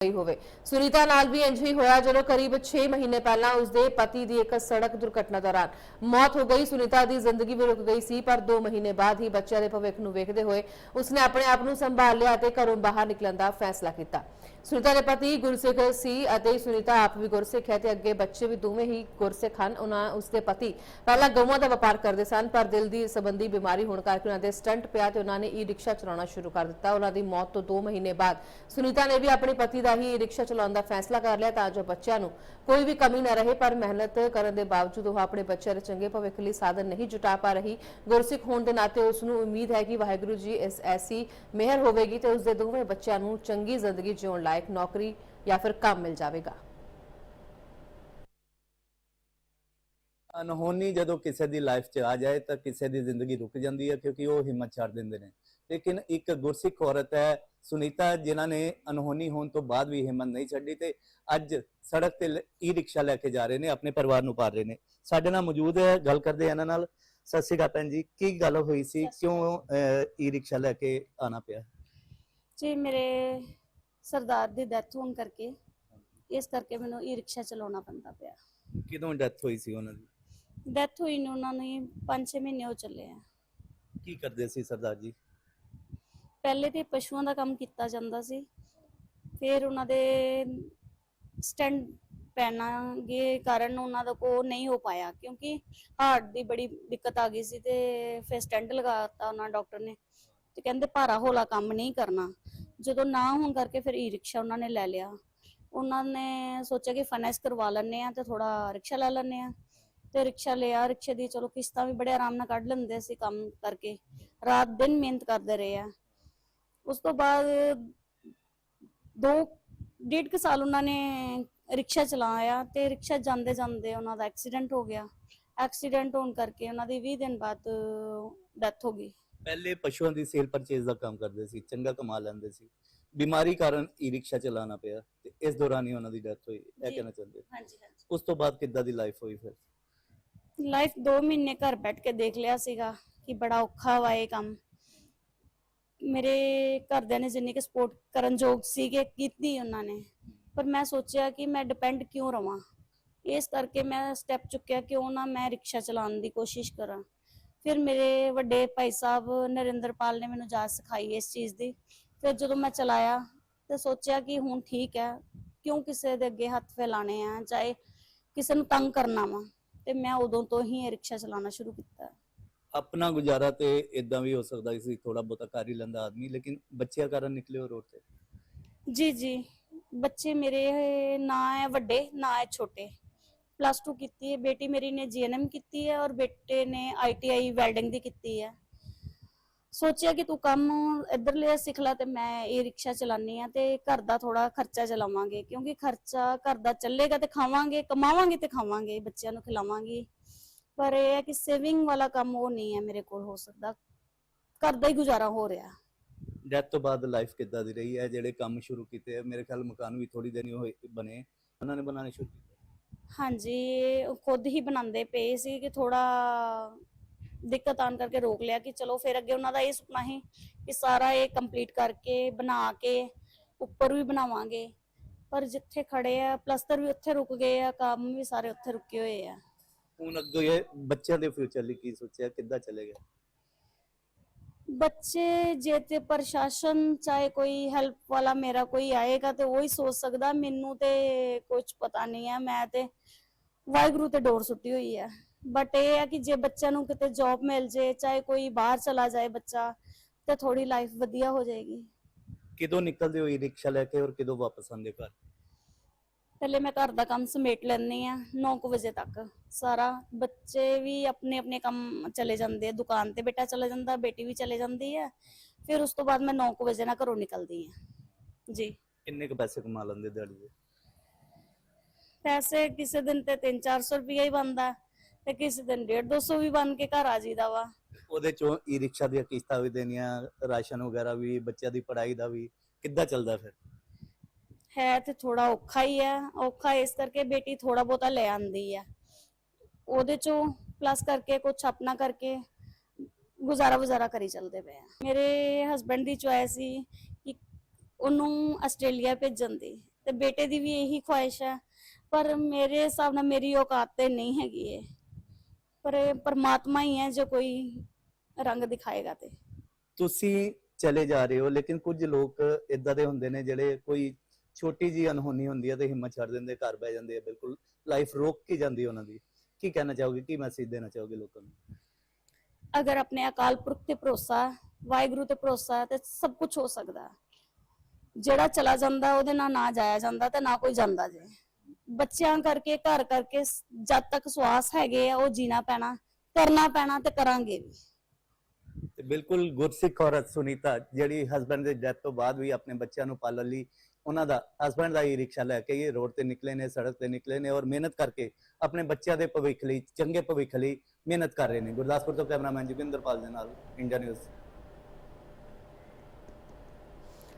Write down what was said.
ਗਈ ਹੋਵੇ। ਸੁਨੀਤਾ ਨਾਲ ਵੀ ਇੰਜ ਹੀ ਹੋਇਆ ਜਦੋਂ ਕਰੀਬ 6 ਮਹੀਨੇ ਪਹਿਲਾਂ ਉਸਦੇ ਪਤੀ ਦੀ ਇੱਕ ਸੜਕ ਦੁਰਘਟਨਾ ਦੌਰਾਨ ਮੌਤ ਹੋ ਗਈ। ਸੁਨੀਤਾ ਦੀ ਜ਼ਿੰਦਗੀ ਵੀ ਰੁਕ ਗਈ ਸੀ, ਪਰ 2 ਮਹੀਨੇ ਬਾਅਦ ਹੀ ਬੱਚਿਆਂ ਦੇ ਭਵਿੱਖ ਨੂੰ ਵੇਖਦੇ ਹੋਏ ਉਸਨੇ ਆਪਣੇ ਆਪ ਨੂੰ ਸੰਭਾਲ ਲਿਆ ਅਤੇ ਘਰੋਂ ਬਾਹਰ ਨਿਕਲਣ ਦਾ ਫੈਸਲਾ ਕੀਤਾ। ਸੁਨੀਤਾ ਦੇ ਪਤੀ ਗੁਰਸਿੱਖ ਸੀ ਅਤੇ ਸੁਨੀਤਾ ਆਪ ਵੀ ਗੁਰਸਿੱਖ ਹੈ ਤੇ ਅੱਗੇ ਬੱਚੇ ਵੀ ਦੋਵੇਂ ਹੀ ਗੁਰਸਿੱਖ ਹਨ। ਉਹਨਾਂ, ਉਸਦੇ ਪਤੀ ਪਹਿਲਾਂ ਗਊਆਂ ਦਾ ਵਪਾਰ ਕਰਦੇ ਸਨ, ਪਰ ਦਿਲ ਦੀ ਸੰਬੰਧੀ ਬਿਮਾਰੀ ਹੋਣ ਕਰਕੇ ਉਹਨਾਂ ਦੇ ਸਟੰਟ ਪਿਆ ਤੇ ਉਹਨਾਂ ਨੇ ਈ ਰਿਕਸ਼ਾ ਚਲਾਉਣਾ ਸ਼ੁਰੂ ਕਰ ਦਿੱਤਾ। ਉਹਨਾਂ ਦੀ ਮੌਤ ਤੋਂ 2 ਮਹੀਨੇ ਬਾਅਦ ਸੁਨੀਤਾ ਨੇ ਵੀ ਆਪਣੇ ਪਤੀ ਦਾ ਹੀ ਈ ਰਿਕਸ਼ਾ ਚਲਾਉਣ ਦਾ ਫੈਸਲਾ ਕਰ ਲਿਆ ਤਾਂ ਜੋ ਬੱਚਿਆਂ ਨੂੰ ਕੋਈ ਵੀ ਕਮੀ ਨਾ ਰਹੇ, ਪਰ ਮਿਹਨਤ ਕਰਨ ਦੇ ਬਾਵਜੂਦ ਉਹ ਆਪਣੇ ਬੱਚਿਆਂ ਦੇ ਚੰਗੇ ਭਵਿੱਖ ਲਈ ਸਾਧਨ ਨਹੀਂ ਜੁਟਾ ਪਾ ਰਹੀ। ਗੁਰਸਿੱਖ ਹੋਣ ਦੇ ਨਾਤੇ ਉਸ ਨੂੰ ਉਮੀਦ ਹੈ ਕਿ ਵਾਹਿਗੁਰੂ ਜੀ ਇਸ ਐਸੀ ਮਿਹਰ ਹੋਵੇਗੀ ਤੇ ਉਸ ਦੇ ਦੋਵੇਂ ਬੱਚਿਆਂ ਨੂੰ ਚੰਗੀ ਜ਼ਿੰਦਗੀ ਜਿਉਣ ਲਾਇਕ ਨੌਕਰੀ ਜਾਂ ਫਿਰ ਕੰਮ ਮਿਲ ਜਾਵੇਗਾ। ਅਨਹੋਨੀ ਜਦੋਂ ਕਿਸੇ ਦੀ ਲਾਈਫ 'ਚ ਆ ਜਾਏ ਤਾਂ ਕਿਸੇ ਦੀ ਜ਼ਿੰਦਗੀ ਰੁਕ ਜਾਂਦੀ ਹੈ ਕਿਉਂਕਿ ਉਹ ਹਿੰਮਤ ਛੱਡ ਦਿੰਦੇ ਨੇ। ਲੇਕਿਨ ਇੱਕ ਗੁਰਸਿੱਖ ਔਰਤ ਹੈ ਸੁਨੀਤਾ ਜਿਨ੍ਹਾਂ ਨੇ ਅਨਹੋਨੀ ਹੋਣ ਤੋਂ ਬਾਅਦ ਵੀ ਹਿੰਮਤ ਨਹੀਂ ਛੱਡੀ ਤੇ ਅੱਜ ਸੜਕ ਤੇ ਈ ਰਿਕਸ਼ਾ ਲੈ ਕੇ ਜਾ ਰਹੇ ਨੇ ਆਪਣੇ ਪਰਿਵਾਰ ਨੂੰ ਪਾਲ ਰਹੇ ਨੇ। ਸਾਡੇ ਨਾਲ ਮੌਜੂਦ ਹੈ ਗੱਲ ਕਰਦੇ ਇਹਨਾਂ ਨਾਲ। ਸਤਿ ਸ਼੍ਰੀ ਅਕਾਲ ਭੈਣ ਜੀ ਕੀ ਗੱਲ ਹੋਈ ਸੀ? ਕਿਉਂ ਈ ਰਿਕਸ਼ਾ ਲੈ ਕੇ ਆਣਾ ਪਿਆ? ਜੀ ਮੇਰੇ ਸਰਦਾਰ ਦੀ ਡੈਥ ਹੋਣ ਕਰਕੇ ਇਸ ਕਰਕੇ ਮੈਨੂੰ ਈ ਰਿਕਸ਼ਾ ਚਲਾਉਣਾ ਪੈਂਦਾ ਪਿਆ। ਕਿਦੋਂ ਡੈਥ ਹੋਈ ਸੀ ਉਹਨਾਂ ਦੀ? ਡੈਥ ਹੋਈ ਨੂੰ ਉਹਨਾਂ ਨੂੰ 5-6 ਮਹੀਨੇ ਹੋ ਚੱਲੇ ਆ। ਕੀ ਕਰਦੇ ਸੀ ਸਰਦਾਰ ਜੀ? ਪਹਿਲੇ ਤੇ ਪਸ਼ੂਆਂ ਦਾ ਕੰਮ ਕੀਤਾ ਜਾਂਦਾ ਸੀ। ਫਿਰ ਉਹਨਾਂ ਦੇ ਸਟੈਂਡ ਪੈਣਾਗੇ ਕਾਰਨ ਉਹਨਾਂ ਦਾ ਕੋ ਨਹੀਂ ਹੋ ਪਾਇਆ ਕਿਉਂਕਿ ਹਾਰਟ ਦੀ ਬੜੀ ਦਿੱਕਤ ਆ ਗਈ ਸੀ ਤੇ ਫਿਰ ਸਟੈਂਡ ਲਗਾਤਾ ਉਹਨਾਂ ਡਾਕਟਰ ਨੇ ਤੇ ਕਹਿੰਦੇ ਭਾਰਾ ਹੌਲਾ ਕੰਮ ਨਹੀਂ ਕਰਨਾ। ਜਦੋਂ ਨਾ ਹੋਣ ਕਰਕੇ ਫਿਰ ਈ ਰਿਕਸ਼ਾ ਉਹਨਾਂ ਨੇ ਲੈ ਲਿਆ। ਉਹਨਾਂ ਨੇ ਸੋਚਿਆ ਕਿ ਫਾਈਨੈਂਸ ਕਰਵਾ ਲੈਣੇ ਆ ਤੇ ਥੋੜਾ ਰਿਕਸ਼ਾ ਲੈ ਲੈਣੇ ਆ ਤੇ ਰਿਕਸ਼ਾ ਲਿਆ, ਰਿਕਸ਼ੇ ਦੀ ਚਲੋ ਕਿਸ਼ਤਾਂ ਵੀ ਬੜੇ ਆਰਾਮ ਨਾਲ ਕੱਢ ਲੈਂਦੇ ਸੀ ਕੰਮ ਕਰਕੇ। ਰਾਤ ਦਿਨ ਮਿਹਨਤ ਕਰਦੇ ਰਹੇ ਆ। ਉਸ ਤੋਂ ਬਾਅਦ ਦੋ ਡੇਢ ਕੁ ਸਾਲ ਉਹਨਾਂ ਨੇ ਰਿਕਸ਼ਾ ਚਲਾਇਆ ਤੇ ਰਿਕਸ਼ਾ ਜਾਂਦੇ ਜਾਂਦੇ ਉਹਨਾਂ ਦਾ ਐਕਸੀਡੈਂਟ ਹੋ ਗਿਆ। ਐਕਸੀਡੈਂਟ ਹੋਣ ਕਰਕੇ ਉਹਨਾਂ ਦੀ 20 ਦਿਨ ਬਾਅਦ ਡੈਥ ਹੋ ਗਈ। ਪਹਿਲੇ ਪਸ਼ੂਆਂ ਦੀ ਸੇਲ ਪਰਚੇਜ਼ ਦਾ ਕੰਮ ਕਰਦੇ ਸੀ ਚੰਗਾ ਕਮਾ ਲੈਂਦੇ ਸੀ। ਬਿਮਾਰੀ ਕਾਰਨ ਈ ਰਿਕਸ਼ਾ ਚਲਾਉਣਾ ਪਿਆ ਤੇ ਇਸ ਦੌਰਾਨ ਹੀ ਉਹਨਾਂ ਦੀ ਡੈਥ ਹੋਈ ਇਹ। ਕਹਿਣਾ ਚਾਹੁੰਦੇ ਹਾਂਜੀ ਹਾਂਜੀ। ਉਸ ਤੋਂ ਬਾਅਦ ਕਿੱਦਾਂ ਦੀ ਲਾਈਫ ਹੋਈ ਫਿਰ? ਲਾਈਫ 2 ਮਹੀਨੇ ਘਰ ਬੈਠ ਕੇ ਦੇਖ ਲਿਆ ਸੀਗਾ ਕਿ ਬੜਾ ਔਖਾ ਵਾ ਇਹ ਕੰਮ। ਮੇਰੇ ਘਰਦਿਆਂ ਨੇ ਜਿੰਨੀ ਕਿ ਸਪੋਰਟ ਕਰਨ ਯੋਗ ਸੀਗੇ, ਕੀਤੀ ਉਹਨਾਂ ਨੇ। ਪਰ ਮੈਂ ਸੋਚਿਆ ਕਿ ਮੈਂ ਡਿਪੈਂਡ ਕਿਉਂ ਰਵਾਂ? ਇਸ ਕਰਕੇ ਮੈਂ ਸਟੈਪ ਚੁੱਕਿਆ ਕਿਉਂ ਨਾ ਮੈਂ ਰਿਕਸ਼ਾ ਚਲਾਉਣ ਦੀ ਕੋਸ਼ਿਸ਼ ਕਰਾਂ। ਫਿਰ ਮੇਰੇ ਵੱਡੇ ਭਾਈ ਸਾਹਿਬ ਨਰਿੰਦਰਪਾਲ ਨੇ ਮੈਨੂੰ ਜਾਚ ਸਿਖਾਈ ਇਸ ਚੀਜ਼ ਦੀ। ਫਿਰ ਜਦੋਂ ਮੈਂ ਚਲਾਇਆ ਤੇ ਸੋਚਿਆ ਕਿ ਹੁਣ ਠੀਕ ਹੈ, ਕਿਉਂ ਕਿਸੇ ਦੇ ਅੱਗੇ ਹੱਥ ਫੈਲਾਣੇ ਆ, ਚਾਹੇ ਕਿਸੇ ਨੂੰ ਤੰਗ ਕਰਨਾ ਵਾ। ਤੇ ਮੈਂ ਉਦੋਂ ਤੋਂ ਹੀ ਰਿਕਸ਼ਾ ਚਲਾਉਣਾ ਸ਼ੁਰੂ ਕੀਤਾ। ਆਪਣਾ ਗੁਜ਼ਾਰਾ ਤੇ ਇਦਾਂ ਵੀ ਹੋ ਸਕਦਾ ਸੀ ਥੋੜਾ ਬਹੁਤਾ ਕਰ ਹੀ ਲੈਂਦਾ ਆਦਮੀ, ਲੇਕਿਨ ਬੱਚਿਆਂ ਕਾਰਨ ਨਿਕਲੇ ਹੋ ਰੋਡ ਤੇ? ਜੀ ਜੀ। ਬੱਚੇ ਮੇਰੇ ਨਾ ਹੈ ਵੱਡੇ, ਨਾ ਹੈ ਛੋਟੇ। ਪਲੱਸ 2 ਕੀਤੀ ਹੈ, ਬੇਟੀ ਮੇਰੀ ਨੇ ਜੀਐਨਐਮ ਕੀਤੀ ਹੈ ਔਰ ਬੇਟੇ ਨੇ ਆਈਟੀਆਈ ਵੈਲਡਿੰਗ ਦੀ ਕੀਤੀ ਹੈ। ਸੋਚਿਆ ਕਿ ਤੂੰ ਕੰਮ ਇੱਧਰਲੇ ਸਿੱਖ ਲੈ ਤੇ ਮੈਂ ਇਹ ਰਿਕਸ਼ਾ ਚਲਾਨੀ ਆ ਤੇ ਘਰ ਦਾ ਥੋੜਾ ਖਰਚਾ ਚਲਾਵਾਂਗੇ, ਕਿਉਂਕਿ ਖਰਚਾ ਘਰ ਦਾ ਚੱਲੇਗਾ ਤੇ ਖਾਵਾਂਗੇ, ਕਮਾਵਾਂਗੇ ਤੇ ਖਾਵਾਂਗੇ, ਬੱਚਿਆਂ ਨੂੰ ਖਿਲਾਵਾਂਗੇ। ਪਰ ਇਹ ਹੈ ਕਿ ਸੇਵਿੰਗ ਵਾਲਾ ਕੰਮ ਉਹ ਨਹੀਂ ਹੈ ਮੇਰੇ ਕੋਲ ਹੋ ਸਕਦਾ। ਘਰ ਦਾ ਹੀ ਗੁਜ਼ਾਰਾ ਹੋ ਰਿਹਾ। ਡੈਥ ਤੋਂ ਬਾਅਦ ਲਾਈਫ ਕਿੱਦਾਂ ਦੀ ਰਹੀ? ਹੈ ਜਿਹੜੇ ਕੰਮ ਸ਼ੁਰੂ ਕੀਤੇ ਆ, ਮੇਰੇ ਖਿਆਲ ਮਕਾਨ ਵੀ ਥੋੜੀ ਦੇਰ ਹੀ ਹੋਏ ਬਣੇ। ਉਹਨਾਂ ਨੇ ਬਣਾਉਣੇ ਸ਼ੁਰੂ ਕੀਤੇ। ਹਾਂਜੀ ਖੁਦ ਹੀ ਬਣਾਉਂਦੇ ਪਏ ਸੀ ਕਿ ਥੋੜਾ ਦਿੱਕਤ ਆਣ ਕਰਕੇ ਰੋਕ ਲਿਆ ਕਿ ਚਲੋ ਫਿਰ ਅੱਗੇ ਉਹਨਾਂ ਦਾ ਇਹ ਸੁਪਨਾ ਸੀ ਕਿ ਸਾਰਾ ਇਹ ਕੰਪਲੀਟ ਕਰਕੇ ਬਣਾ ਕੇ ਉੱਪਰ ਵੀ ਬਣਾਵਾਂਗੇ। ਪਰ ਜਿੱਥੇ ਖੜੇ ਆ ਪਲਸਤਰ ਵੀ ਉੱਥੇ ਰੁਕ ਗਏ ਆ ਕੰਮ ਵੀ ਸਾਰੇ ਉੱਥੇ ਰੁਕੇ ਹੋਏ ਆ। ਹੁਣ ਅੱਗੇ ਬੱਚਿਆਂ ਦੇ ਫਿਊਚਰ ਲਈ ਕੀ ਸੋਚਿਆ ਕਿੱਦਾਂ ਚੱਲੇਗਾ ਬੱਚੇ ਜੇ ਤੇ ਪ੍ਰਸ਼ਾਸਨ ਚਾਹੇ ਕੋਈ ਹੈਲਪ ਵਾਲਾ ਮੇਰਾ ਕੋਈ ਆਏਗਾ ਤੇ ਉਹ ਹੀ ਸੋਚ ਸਕਦਾ ਮੈਨੂੰ ਤੇ ਕੁਝ ਪਤਾ ਨਹੀਂ ਹੈ ਮੈਂ ਤੇ ਵਾਹਿਗੁਰੂ ਤੇ ਡੋਰ ਸੁੱਟੀ ਹੋਈ ਹੈ। ਬਟ ਇਹ ਹੈ ਕਿ ਜੇ ਬੱਚਿਆਂ ਨੂੰ ਕਿਤੇ ਜੌਬ ਮਿਲ ਜੇ ਚਾਹੇ ਕੋਈ ਬਾਹਰ ਚਲਾ ਜਾਏ ਬੱਚਾ ਤੇ ਥੋੜੀ ਲਾਈਫ ਵਧੀਆ ਹੋ ਜਾਏਗੀ। ਕਿਦੋਂ ਨਿਕਲਦੇ ਹੋ ਈ ਰਿਕਸ਼ਾ ਲੈ ਕੇ ਔਰ ਕਿਦੋਂ ਵਾਪਸ ਆਉਂਦੇ ਘਰ? ਪਹਿਲੇ ਮੈਂ ਘਰ ਦਾ ਕੰਮ ਸਮੇਟ ਲੈਂਦੀ ਆ 9 ਵਜੇ ਤੱਕ। ਸਾਰਾ ਬੱਚੇ ਵੀ ਆਪਣੇ ਆਪਣੇ ਕੰਮ ਚਲੇ ਜਾਂਦੇ ਆ। ਦੁਕਾਨ ਤੇ ਬੇਟਾ ਚਲਾ ਜਾਂਦਾ ਬੇਟੀ ਵੀ ਚਲੇ ਜਾਂਦੀ ਹੈ ਫਿਰ ਉਸ ਤੋਂ ਬਾਅਦ ਮੈਂ 9 ਵਜੇ ਨਾਲ ਘਰੋਂ ਨਿਕਲਦੀ ਆ ਜੀ। ਕਿੰਨੇ ਕੁ ਪੈਸੇ ਕਮਾ ਲੈਂਦੇ ਦਿਹਾੜੀ ਦੇ? ਪੈਸੇ ਕਿਸੇ ਦਿਨ ਤੇ 3-400 ਰੁਪਇਆ ਹੀ ਬਣਦਾ ਤੇ ਕਿਸੇ ਦਿਨ 150 ਵੀ ਬਣ ਕੇ ਘਰ ਆ ਜੀਦਾ ਵਾ। ਉਹਦੇ ਚੋਂ ਈ ਰਿਕਸ਼ਾ ਦੀਆਂ ਕਿਸ਼ਤਾਂ ਵੀ ਦੇਣੀਆਂ ਰਾਸ਼ਨ ਵਗੈਰਾ ਵੀ ਬੱਚਿਆਂ ਦੀ ਪੜ੍ਹਾਈ ਦਾ ਵੀ। ਕਿੱਦਾਂ ਚੱਲਦਾ ਫਿਰ? ਹੈ ਤੇ ਥੋੜਾ ਔਖਾ ਹੀ ਹੈ, ਔਖਾ ਇਸ ਕਰਕੇ ਬੇਟੀ ਥੋੜਾ ਬਹੁਤਾ ਲੈ ਆਂਦੀ ਆ ਉਹਦੇ ਚੋਂ ਪਲੱਸ ਕਰਕੇ ਕੁਝ ਆਪਣਾ ਕਰਕੇ ਗੁਜ਼ਾਰਾ ਗੁਜ਼ਾਰਾ ਕਰੀ ਚੱਲਦੇ ਪਏ ਆ। ਮੇਰੇ ਹਸਬੰਡ ਦੀ ਚੁਆਇਸ ਸੀ ਕਿ ਉਹਨੂੰ ਆਸਟ੍ਰੇਲੀਆ ਭੇਜਣ ਦੀ ਤੇ ਬੇਟੇ ਦੀ ਵੀ ਇਹੀ ਖੁਆਇਸ਼ ਹੈ, ਪਰ ਮੇਰੇ ਹਿਸਾਬ ਨਾਲ ਮੇਰੀ ਔਕਾਤ ਤੇ ਨਹੀਂ ਹੈਗੀ ਇਹ। ਪਰ ਪਰਮਾਤਮਾ ਹੀ ਹੈ ਜੋ ਕੋਈ ਰੰਗ ਦਿਖਾਏਗਾ ਤੇ। ਤੁਸੀਂ ਚਲੇ ਜਾ ਰਹੇ ਹੋ, ਲੇਕਿਨ ਕੁਝ ਲੋਕ ਇਦਾਂ ਦੇ ਹੁੰਦੇ ਨੇ ਜਿਹੜੇ ਕੋਈ ਛੋਟੀ ਜੀ ਅਨਹੋਨੀ ਹੁੰਦੀ ਹੈ ਤੇ ਹਿੰਮਤ ਛੱਡ ਦਿੰਦੇ ਘਰ ਬਹਿ ਜਾਂਦੇ ਆ ਬਿਲਕੁਲ ਲਾਈਫ ਰੋਕ ਕੇ ਜਾਂਦੀ ਉਹਨਾਂ ਦੀ। ਕੀ ਕਹਿਣਾ ਚਾਹੋਗੇ ਕੀ ਮੈਸੇਜ ਦੇਣਾ ਚਾਹੋਗੇ ਲੋਕਾਂ ਨੂੰ? ਅਗਰ ਆਪਣੇ ਅਕਾਲ ਪੁਰਖ ਤੇ ਭਰੋਸਾ ਵਾਹਿਗੁਰੂ ਤੇ ਭਰੋਸਾ ਤੇ ਸਭ ਕੁਝ ਹੋ ਸਕਦਾ। ਜਿਹੜਾ ਚਲਾ ਜਾਂਦਾ ਉਹਦੇ ਨਾਲ ਨਾ ਜਾਇਆ ਜਾਂਦਾ ਤੇ ਨਾ ਕੋਈ ਜਾਂਦਾ ਜੇ। ਬੱਚਿਆਂ ਕਰਕੇ ਘਰ ਕਰਕੇ ਜਦ ਤੱਕ ਸਵਾਸ ਹੈਗੇ ਆ ਉਹ ਜੀਣਾ ਪੈਣਾ ਕਰਨਾ ਪੈਣਾ ਤੇ ਕਰਾਂਗੇ ਵੀ। ਤੇ ਬਿਲਕੁਲ ਗੁਰਸਿੱਖ ਔਰਤ ਸੁਨੀਤਾ ਜਿਹੜੀ ਹਸਬੰਡ ਦੇ ਡੈਥ ਤੋਂ ਬਾਅਦ ਵੀ ਆਪਣੇ ਬੱਚਿਆਂ ਨੂੰ ਪਾਲਣ ਲਈ ਉਹਨਾਂ ਦਾ ਹਸਬੰਡ ਦਾ ਹੀ ਰਿਕਸ਼ਾ ਲੈ ਕੇ ਇਹ ਰੋਡ ਤੇ ਨਿਕਲੇ ਨੇ, ਸੜਕ ਤੇ ਨਿਕਲੇ ਨੇ ਔਰ ਮਿਹਨਤ ਕਰਕੇ ਆਪਣੇ ਬੱਚਿਆਂ ਦੇ ਭਵਿੱਖ ਲਈ, ਚੰਗੇ ਭਵਿੱਖ ਲਈ ਮਿਹਨਤ ਕਰ ਰਹੇ ਨੇ। ਗੁਰਦਾਸਪੁਰ ਤੋਂ ਕੈਮਰਾਮੈਨ ਜੋਗਿੰਦਰਪਾਲ ਦੇ ਨਾਲ ਇੰਡੀਆ ਨਿਊਜ਼